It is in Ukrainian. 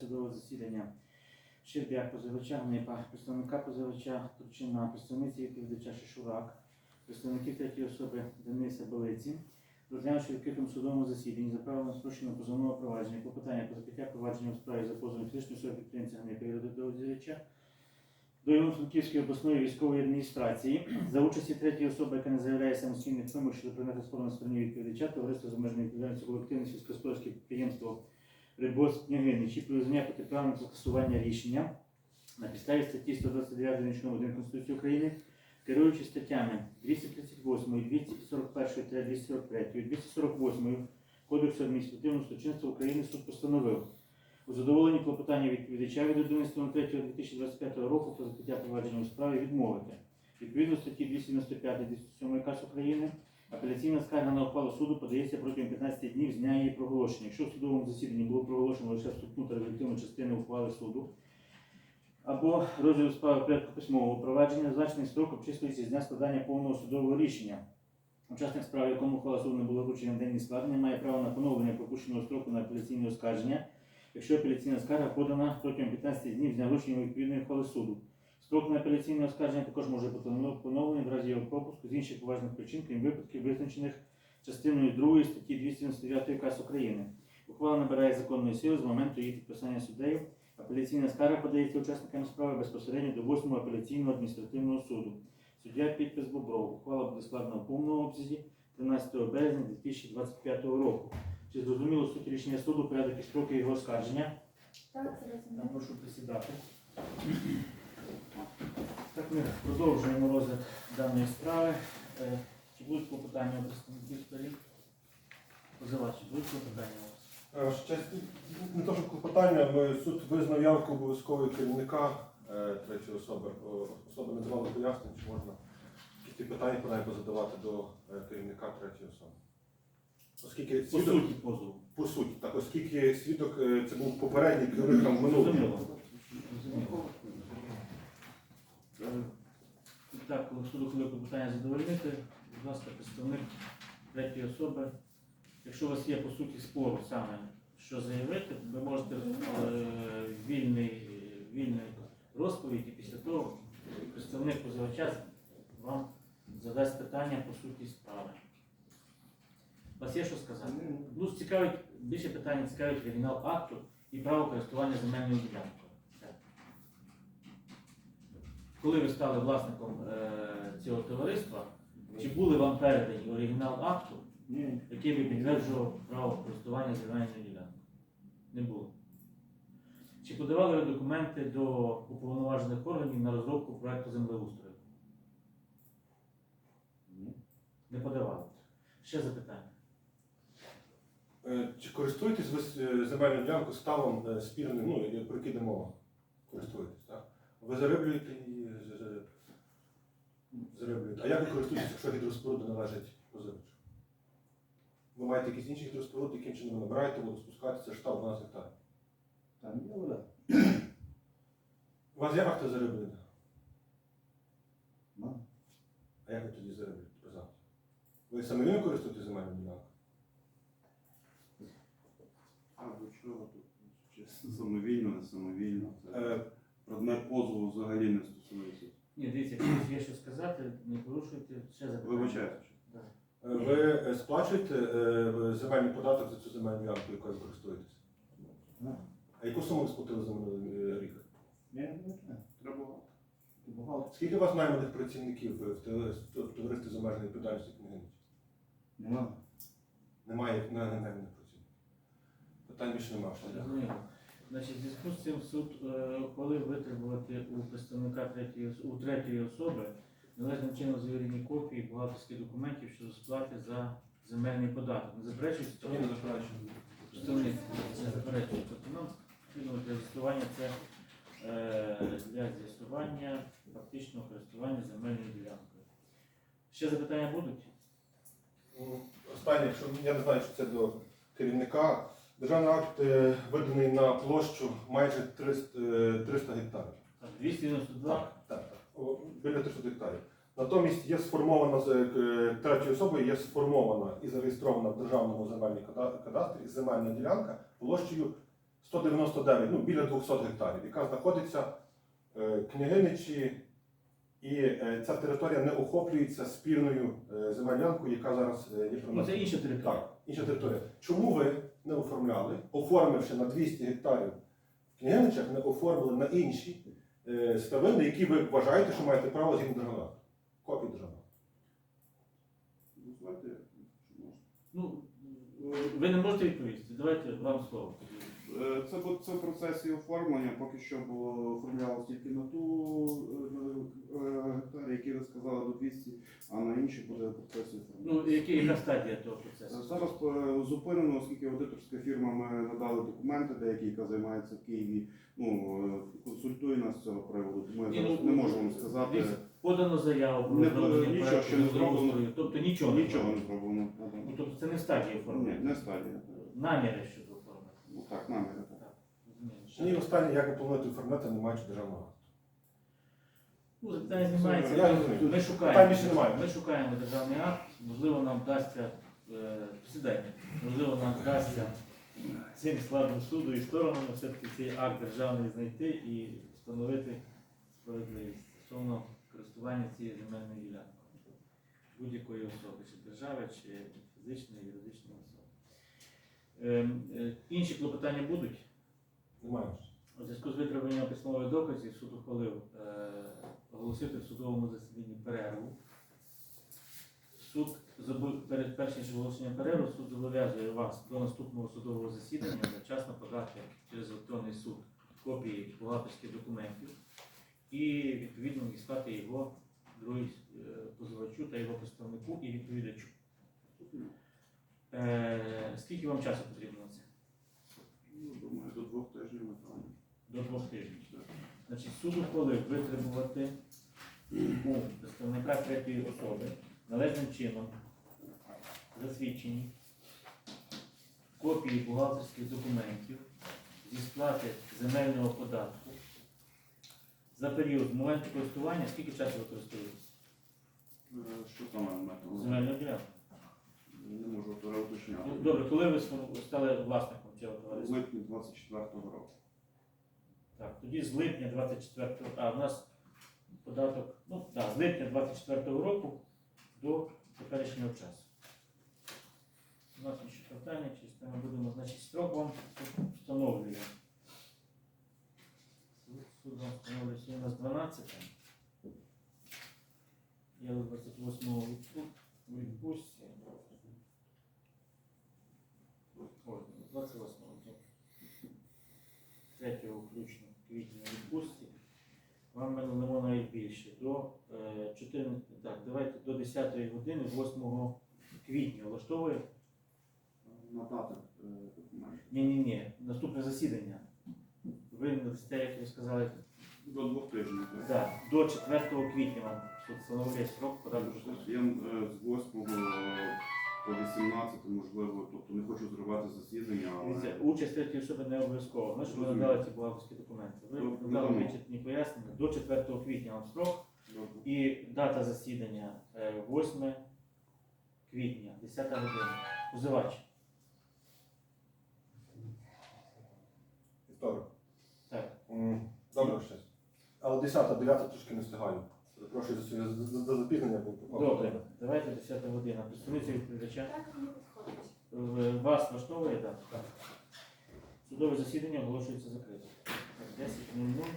судового засідання. Щербяк позивача, Гнипа, представника позивача, Турчина, представниці відповідача Шишурак, представників третьої особи Дениса Белиці, розглянувши відкритому судовому засіданні за правилом спрощеного позовного провадження, клопотання про закриття провадження у справі за позовом фізичної особи підприємця Гнипа і родоводзявача до Івано-Франківської обласної військової адміністрації за участі третьої особи, яка не заявляє самостійних вимог щодо предмету спору на стороні відповідача, товариство з обмеженою відповідальністю колективне сільськогосподарське підприємство Рибос княгини чи признання протиправним скасування рішення на підставі статті 129 Річного 1 Конституції України, керуючи статтями 238, 241 та 243, 248 Кодексу адміністративного судочинства України суд постановив у задоволенні клопотання відповідача від 11.03.2025 року про закриття провадження у справі відмовити. Відповідно статті 295 207 КАС України Апеляційна скарга на ухвалу суду подається протягом 15 днів з дня її проголошення. Якщо в судовому засіданні було проголошено лише вступну та результативну частину ухвали суду або розгляду справи порядку письмового провадження, зазначений строк обчислюється з дня складання повного судового рішення. Учасник справи, якому ухвала суду не була вручена в день складення, має право на поновлення пропущеного строку на апеляційне оскарження, якщо апеляційна скарга подана протягом 15 днів з дня вручення відповідної ухвали суду. Строк на апеляційне оскарження також може бути поновлений в разі його пропуску з інших поважних причин, крім випадків, визначених частиною 2 статті 299 КАС України. Ухвала набирає законної сили з моменту її підписання суддею. Апеляційна скарга подається учасниками справи безпосередньо до 8 апеляційного адміністративного суду. Суддя підпис Бобров. Ухвала буде складена в повному обсязі 13 березня 2025 року. Чи зрозуміло суть рішення суду, порядок і строки його оскарження? Так, зрозуміло. прошу присідати. Так, ми продовжуємо розгляд даної справи. Е, Чи будуть клопотання у представників сторін? Позивач, чи будуть клопотання у вас? Е, ще Не то, що клопотання, ми суд визнав явку обов'язкової керівника е, третьої особи. О, Особа не давала пояснень, чи можна якісь питання про неї задавати до е, керівника третьої особи. Оскільки По свідок, суті позову. по суті, так, оскільки свідок е, це був попередній керівник там минулого. Зрозуміло. Е, Так, коли суду коли клопотання задовольнити, будь ласка, представник третьої особи. Якщо у вас є по суті спору саме, що заявити, ви можете е, вільний, вільний розповідь і після того представник позивача вам задасть питання по суті справи. У вас є що сказати? Ну, цікавить, більше питання цікавить оригінал акту і право користування земельною ділянкою. Коли ви стали власником е, цього товариства, чи були вам передані оригінал акту, Ні, який би підтверджував право користування земельною ділянкою? Не було. Чи подавали ви документи до уповноважених органів на розробку проекту землеустрою? ні. Не подавали. Ще запитання. Е, Чи користуєтесь ви е, земельною ділянкою ставом е, спірним, ну, про який мова? Користуєтесь? Ви зариблюєте її, з- з- зариблюєте. А як ви користуєтесь, якщо гідроспоруда належить позивачу? Ви маєте якісь інші гідроспоруди, яким чином ви набираєте воду, спускаєтеся, штаб 12 гектарів. Там є вода. У вас є акти зариблення? Ну, А як ви тоді зариблюєте? Ви самовільно користуєтесь земельною ділянкою? а до чого тут? Самовільно, не самовільно. Це Е, предмет позову взагалі не стосується. Ні, дивіться, якщо є що сказати, не порушуйте ще запитання. Вибачайте. Да. е, Ви е, сплачуєте е, земельний податок за цю земельну ділянку, якою ви користуєтесь? Ну, А яку суму ви сплатили за минулий рік? Ні, не знаю. Треба бухгалтер. Скільки у вас найманих працівників в те- в товаристві з обмеженою відповідальністю княгині? Нема. Немає на- на найманих працівників. Питань більше немає. Зрозуміло. Значить, в зв'язку з цим суд е, ухвалив витребувати у представника третьої, ос- у третьої особи належним чином завірені копії бухгалтерських документів щодо сплати за земельний податок. Не заперечується? Ні, не заперечую. Представник не заперечує. Тобто нам потрібно для з'ясування це е, для з'ясування фактичного користування земельною ділянкою. Ще запитання будуть? Ну, Останнє, якщо я не знаю, чи це до керівника. Державний акт е, виданий на площу майже 300, е, 300 гектарів. 292. Так, так, так. Біля 300 гектарів. Натомість є сформована з е, третьою особою, є сформована і зареєстрована в державному земельному када- кадастрі земельна ділянка площею 199, ну біля 200 гектарів, яка знаходиться е, княгиничі, і е, ця територія не охоплюється спірною е, земельянкою, яка зараз е, є при Ну, нас. це інша територія. Так, інша територія. Чому ви не оформляли, оформивши на 200 гектарів в Княгиничах, не оформили на інші е, ставини, які ви вважаєте, що маєте право згідно державного акту? Копії державного. Ну, знаєте. Ну, ви не можете відповісти. Давайте вам слово. Е, Це, бу- це в процесі оформлення, поки що було оформлялося тільки на ту е, гектарі, які ви сказали до 200, а на інші буде в процесі оформлення. Ну, які, яка стадія того процесу? Зараз е, зупинено, оскільки аудиторська фірма ми надали документи, деякі, яка займається в Києві, ну е, консультує нас з цього приводу. Тому я Ні, зараз ну, не можу вам сказати. дивіться, Подано заяву про Не, нічого проекту ще не землеустрою. зроблено. Тобто нічого не Нічого не зроблено. зроблено. Ну, тобто це не стадія Ні, оформлення. не стадія. Наміри щодо оформлення. Ну так, наміри. так. Так, розумію. І останнє, як ви плануєте оформляти, не маючи державного. Ну, знімається. Я розумію. Ми Питань шукаємо. більше немає. Ми шукаємо державний акт. Можливо, нам вдасться е, сідайте. Можливо, нам вдасться цим складом суду і сторонами все-таки цей акт державний знайти і встановити справедливість стосовно користування цією земельною ділянкою будь-якої особи, чи держави, чи фізичної, юридичної особи. Ем, е, інші клопотання будуть. Немає. У зв'язку з витриманням письмових доказів суд ухвалив е, оголосити в судовому засіданні перерву. Суд перед першим оголошенням перерви суд зобов'язує вас до наступного судового засідання одночасно подати через електронний суд копії бухгалтерських документів і відповідно надіслати його другій е, позивачу та його представнику і відповідачу. Е, скільки вам часу потрібно на це? Ну, думаю, до двох тижнів ми там. До двох тижнів. Значить, суд ухвалив витребувати у представника третьої особи належним чином засвідчені копії бухгалтерських документів зі сплати земельного податку за період з моменту користування, скільки часу ви користуєтесь Е, Що саме метом? земельною ділянкою? Не можу переуточняти. Ну, Добре, коли ви стали власником цього товариства? липні 24-го року. Так, тоді з липня 24 а в нас податок, ну так, з липня 24 року до теперішнього часу. У нас ще питання, чи ми будемо, значить, строк вам встановлює. Суд- вам встановлює сьогодні у нас 12. Я до 28 відпу- у відпустці. Ой, 28 3 у відпустці. Вам ми надамо навіть більше. До е, 14, так, давайте до 10 години 8 квітня влаштовує? Надати е, документи. Ні, ні, ні. Наступне засідання. Ви надасте, як ви сказали, До двох тижнів. так. да, до 4 квітня вам встановлює срок подати. Я е, з 8 по 18, можливо, тобто не хочу зривати засідання, Дивіться, але участь третьої особи не обов'язково. Ми ж ви Розумію. надали ці бухгалтерські документи. Ви Ну, надали вичерпні пояснення. До 4 квітня вам срок. Добре. І дата засідання е, 8 квітня, 10 година. Позивач. Вівторок. Так. М, Добре, щось. Але 10 9 трошки не встигаю. Запрошую за своє за- за запізнення. Добре, давайте 10 година. Представниця відповідача. Так, мені підходить. Вас влаштовує, так? Так. Судове засідання оголошується закритим. Так, 10.00.